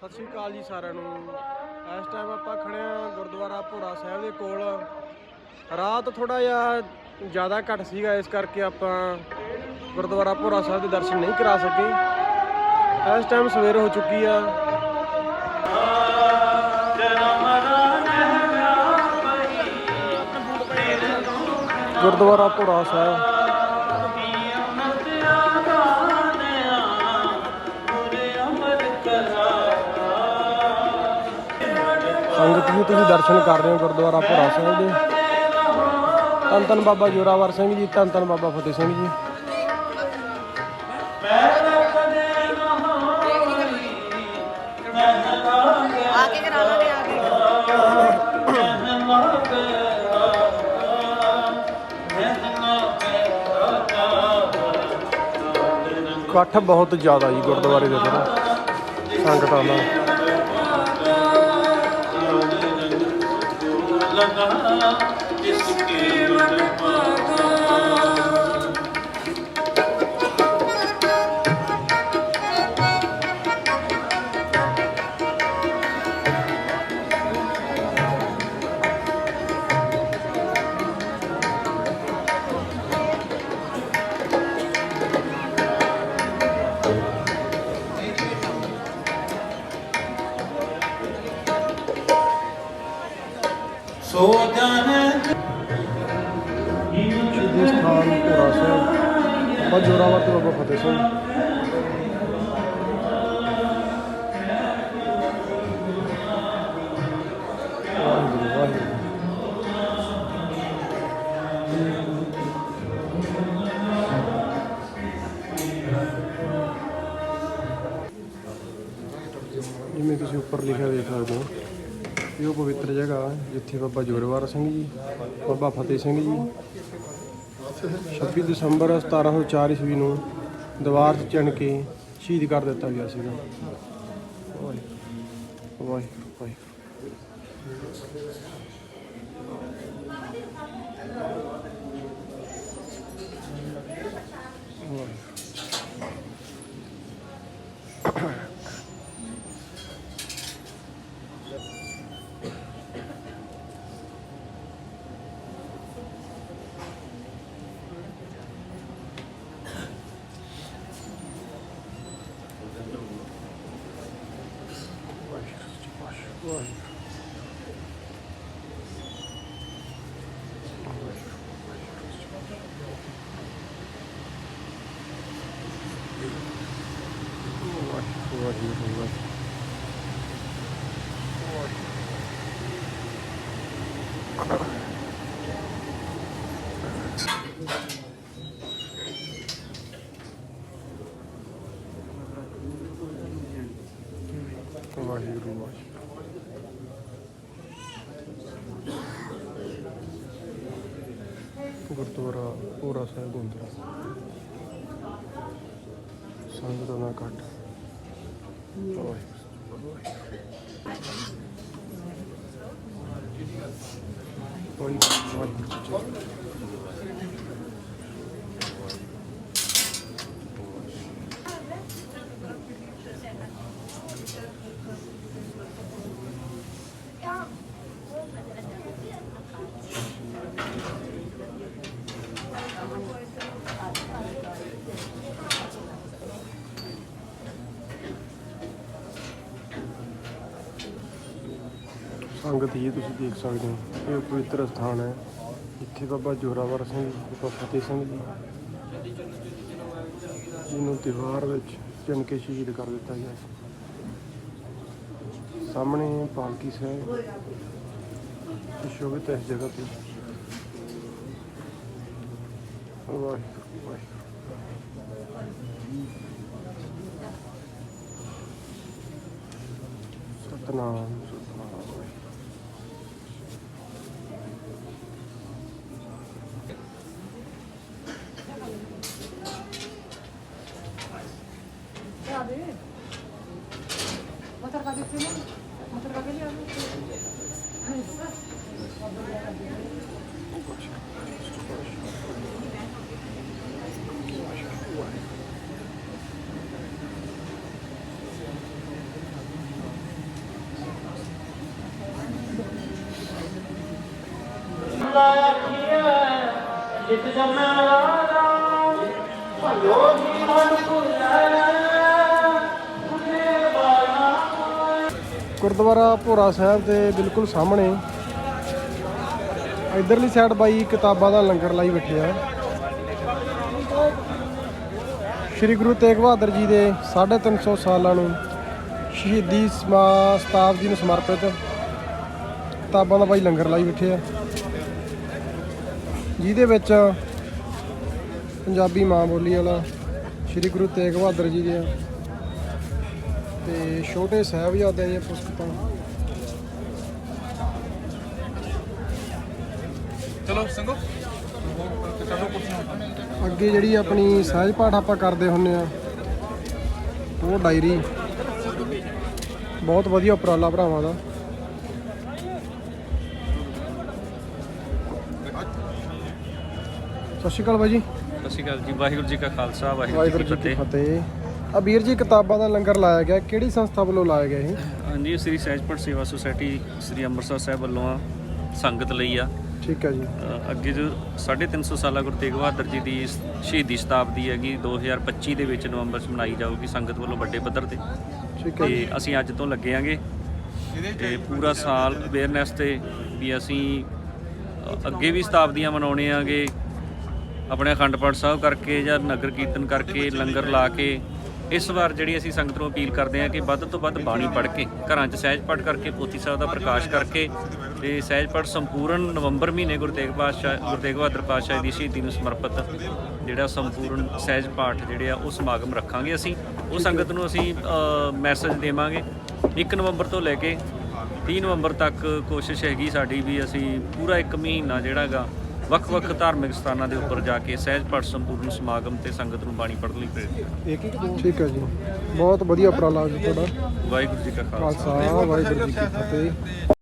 ਸਤਿ ਸ਼੍ਰੀ ਅਕਾਲ ਜੀ ਸਾਰਿਆਂ ਨੂੰ। ਇਸ ਟਾਈਮ ਆਪਾਂ ਖੜੇ ਆ ਗੁਰਦੁਆਰਾ ਭੋਰਾ ਸਾਹਿਬ ਦੇ ਕੋਲ। ਰਾਤ ਥੋੜਾ ਜਿਹਾ ਜ਼ਿਆਦਾ ਘੱਟ ਸੀਗਾ, ਇਸ ਕਰਕੇ ਆਪਾਂ ਗੁਰਦੁਆਰਾ ਭੋਰਾ ਸਾਹਿਬ ਦੇ ਦਰਸ਼ਨ ਨਹੀਂ ਕਰਾ ਸਕੇ। ਇਸ ਟਾਈਮ ਸਵੇਰ ਹੋ ਚੁੱਕੀ ਆ। ਗੁਰਦੁਆਰਾ ਭੋਰਾ ਸਾਹਿਬ। ਸੰਗਤ ਜੀ ਤੁਸੀਂ ਦਰਸ਼ਨ ਕਰ ਰਹੇ ਹੋ ਗੁਰਦੁਆਰਾ ਭੋਰਾ ਸਾਹਿਬ ਦੇ। ਤਨ ਤਨ ਬਾਬਾ ਜੋਰਾਵਰ ਸਿੰਘ ਜੀ ਤਨ ਤਨ ਬਾਬਾ ਫਤਿਹ ਸਿੰਘ ਜੀ। ਇਕੱਠ ਬਹੁਤ ਜ਼ਿਆਦਾ ਜੀ ਗੁਰਦੁਆਰੇ ਦੇ ਅੰਦਰ ਸੰਗਤਾਂ ਦਾ ਲਗਾ ਇਸ ਕੇ ਮਨ ਪਾ ਬਾਬਾ ਜੋਰਾਵਰ ਤੇ ਬਾਬਾ ਫਤਿਹ ਸਿੰਘ ਵਾਹਿਗੁਰੂ ਵਾਹਿਗੁਰੂ ਜਿਵੇਂ ਤੁਸੀਂ ਉੱਪਰ ਲਿਖਿਆ ਦੇਖ ਸਕਦੇ ਹੋ ਇਹ ਉਹ ਪਵਿੱਤਰ ਜਗ੍ਹਾ ਹੈ ਜਿੱਥੇ ਬਾਬਾ ਜੋਰਾਵਰ ਸਿੰਘ ਜੀ ਬਾਬਾ ਫਤਿਹ ਸਿੰਘ ਜੀ 26 ਦਸੰਬਰ 1704 ਈਸਵੀ ਨੂੰ ਦੀਵਾਰ 'ਚ ਚਿਣ ਕੇ ਸ਼ਹੀਦ ਕਰ ਦਿੱਤਾ ਗਿਆ ਸੀਗਾ। ਵਾਹਿਗੁਰੂ ਵਾਹਿਗੁਰੂ ਵਾਹਿਗੁਰੂ। Ваги, рубашки. ਗੁਰਦੁਆਰਾ ਪੂਰਾ ਸਾਹਿਬ ਗੁੰਦਰਾ। ਸੰਗਤ ਦਾ ਘਟ ਸੰਗਤ ਜੀ ਤੁਸੀਂ ਦੇਖ ਸਕਦੇ ਹੋ। ਇਹ ਪਵਿੱਤਰ ਸਥਾਨ ਹੈ। ਜਿੱਥੇ ਬਾਬਾ ਜੋਰਾਵਰ ਸਿੰਘ ਬਾਬਾ ਫਤਿਹ ਸਿੰਘ ਜੀ, ਜਿਹਨੂੰ ਤਿਵਾਰ ਵਿੱਚ ਚਿਣ ਕੇ ਸ਼ਹੀਦ ਕਰ ਦਿੱਤਾ ਗਿਆ ਸੀ। ਸਾਹਮਣੇ ਪਾਲਕੀ ਸਾਹਿਬ, ਸ਼ੋਭਿਤ ਹੈ ਇਸ ਜਗ੍ਹਾ ਤੇ। ਵਾਹਿਗੁਰੂ ਵਾਹਿਗੁਰੂ। ਸਤਨਾਮ। ਗੁਰਦੁਆਰਾ ਭੋਰਾ ਸਾਹਿਬ ਦੇ ਬਿਲਕੁਲ ਸਾਹਮਣੇ ਇਧਰਲੀ ਸਾਈਡ ਬਾਈ ਕਿਤਾਬਾਂ ਦਾ ਲੰਗਰ ਲਾਈ ਬੈਠੇ ਆ। ਸ਼੍ਰੀ ਗੁਰੂ ਤੇਗ ਬਹਾਦਰ ਜੀ ਦੇ 350 ਸਾਲਾਂ ਨੂੰ ਸ਼ਹੀਦੀ ਸਮਾ ਸ਼ਤਾਬਦੀ ਨੂੰ ਸਮਰਪਿਤ ਕਿਤਾਬਾਂ ਦਾ ਬਾਈ ਲੰਗਰ ਲਾਈ ਬੈਠੇ ਆ। ਜਿਹਦੇ ਵਿੱਚ ਪੰਜਾਬੀ ਮਾਂ ਬੋਲੀ ਵਾਲਾ ਸ਼੍ਰੀ ਗੁਰੂ ਤੇਗ ਬਹਾਦਰ ਜੀ ਦੇ ਤੇ ਛੋਟੇ ਸਾਹਿਬਜ਼ਾਦਿਆਂ ਦੀਆਂ ਪੁਸਤਕਾਂ। ਚਲੋ ਸੰਗੋ। ਅੱਗੇ ਜਿਹੜੀ ਆਪਣੀ ਸਹਿਜ ਪਾਠ ਆਪਾਂ ਕਰਦੇ ਹੁੰਨੇ ਆ ਉਹ ਡਾਇਰੀ ਬਹੁਤ ਵਧੀਆ ਉਪਰਾਲਾ ਭਰਾਵਾਂ ਦਾ। ਸਤਿ ਸ਼੍ਰੀ ਅਕਾਲ ਬਾਈ ਜੀ। ਸਤਿ ਸ਼੍ਰੀ ਅਕਾਲ ਜੀ ਵਾਹਿਗੁਰੂ ਜੀ ਕਾ ਖਾਲਸਾ ਵਾਹਿਗੁਰੂ ਜੀ ਕੀ ਫਤਿਹ। ਆ ਵੀਰ ਜੀ ਕਿਤਾਬਾਂ ਦਾ ਲੰਗਰ ਲਾਇਆ ਗਿਆ। ਕਿਹੜੀ ਸੰਸਥਾ ਵੱਲੋਂ ਲਾਇਆ ਗਿਆ ਇਹ? ਹਾਂਜੀ ਸ੍ਰੀ ਸਹਿਜਪੁਰ ਸੇਵਾ ਸੁਸਾਇਟੀ ਸ੍ਰੀ ਅੰਮ੍ਰਿਤਸਰ ਸਾਹਿਬ ਵੱਲੋਂ ਆ ਸੰਗਤ ਲਈ ਆ। ਠੀਕ ਹੈ ਜੀ। ਅੱਗੇ ਜੋ 350 ਸਾਲਾ ਗੁਰੂ ਤੇਗ ਬਹਾਦਰ ਜੀ ਦੀ ਸ਼ਹੀਦੀ ਸ਼ਤਾਬਦੀ ਹੈਗੀ 2025 ਦੇ ਵਿੱਚ ਨਵੰਬਰ 'ਚ ਮਨਾਈ ਜਾਊਗੀ ਸੰਗਤ ਵੱਲੋਂ ਵੱਡੇ ਪੱਧਰ ਤੇ। ਠੀਕ ਹੈ ਤੇ ਅਸੀਂ ਅੱਜ ਤੋਂ ਲੱਗੇ ਆਂਗੇ। ਤੇ ਪੂਰਾ ਸਾਲ ਅਵੇਅਰਨੈਸ ਤੇ ਵੀ ਅਸੀਂ ਅੱਗੇ ਵੀ ਸ਼ਤਾਬਦੀਆਂ ਮਨਾਉਣੇ ਆਂਗੇ। ਆਪਣੇ ਅਖੰਡ ਪਾਠ ਸਾਹਿਬ ਕਰਕੇ ਜਾਂ ਨਗਰ ਕੀਰਤਨ ਕਰਕੇ, ਲੰਗਰ ਲਾ ਕੇ, ਇਸ ਵਾਰ ਜਿਹੜੀ ਅਸੀਂ ਸੰਗਤ ਨੂੰ ਅਪੀਲ ਕਰਦੇ ਹਾਂ ਕਿ ਵੱਧ ਤੋਂ ਵੱਧ ਬਾਣੀ ਪੜ੍ਹ ਕੇ, ਘਰਾਂ 'ਚ ਸਹਿਜ ਪਾਠ ਕਰਕੇ, ਪੋਥੀ ਸਾਹਿਬ ਦਾ ਪ੍ਰਕਾਸ਼ ਕਰਕੇ ਤੇ ਸਹਿਜ ਪਾਠ ਸੰਪੂਰਨ ਨਵੰਬਰ ਮਹੀਨੇ ਗੁਰੂ ਤੇਗ ਪਾਤਸ਼ਾਹ, ਗੁਰੂ ਤੇਗ ਬਹਾਦਰ ਪਾਤਸ਼ਾਹ ਦੀ ਸ਼ਹੀਦੀ ਨੂੰ ਸਮਰਪਿਤ ਜਿਹੜਾ ਸੰਪੂਰਨ ਸਹਿਜ ਪਾਠ ਜਿਹੜੇ ਆ, ਉਹ ਸਮਾਗਮ ਰੱਖਾਂਗੇ ਅਸੀਂ। ਉਹ ਸੰਗਤ ਨੂੰ ਅਸੀਂ ਮੈਸੇਜ ਦੇਵਾਂਗੇ। 1 ਨਵੰਬਰ ਤੋਂ ਲੈ ਕੇ 30 ਨਵੰਬਰ ਤੱਕ ਕੋਸ਼ਿਸ਼ ਹੈਗੀ ਸਾਡੀ ਵੀ ਅਸੀਂ ਪੂਰਾ ਇੱਕ ਮਹੀਨਾ ਜਿਹੜਾ ਹੈਗਾ ਵੱਖ-ਵੱਖ ਧਾਰਮਿਕ ਸਥਾਨਾਂ ਦੇ ਉੱਪਰ ਜਾ ਕੇ ਸਹਿਜ ਪਾਠ ਸੰਪੂਰਨ ਸਮਾਗਮ ਤੇ ਸੰਗਤ ਨੂੰ ਬਾਣੀ ਪੜ੍ਹਨ ਲਈ ਪ੍ਰੇਰਿਤ ਠੀਕ ਹੈ ਜੀ। ਬਹੁਤ ਵਧੀਆ ਉਪਰਾਲਾ ਜੀ ਤੁਹਾਡਾ। ਵਾਹਿਗੁਰੂ ਜੀ ਕਾ ਖਾਲਸਾ। ਖਾਲਸਾ ਵਾਹਿਗੁਰੂ ਜੀ ਕੀ ਫਤਿਹ।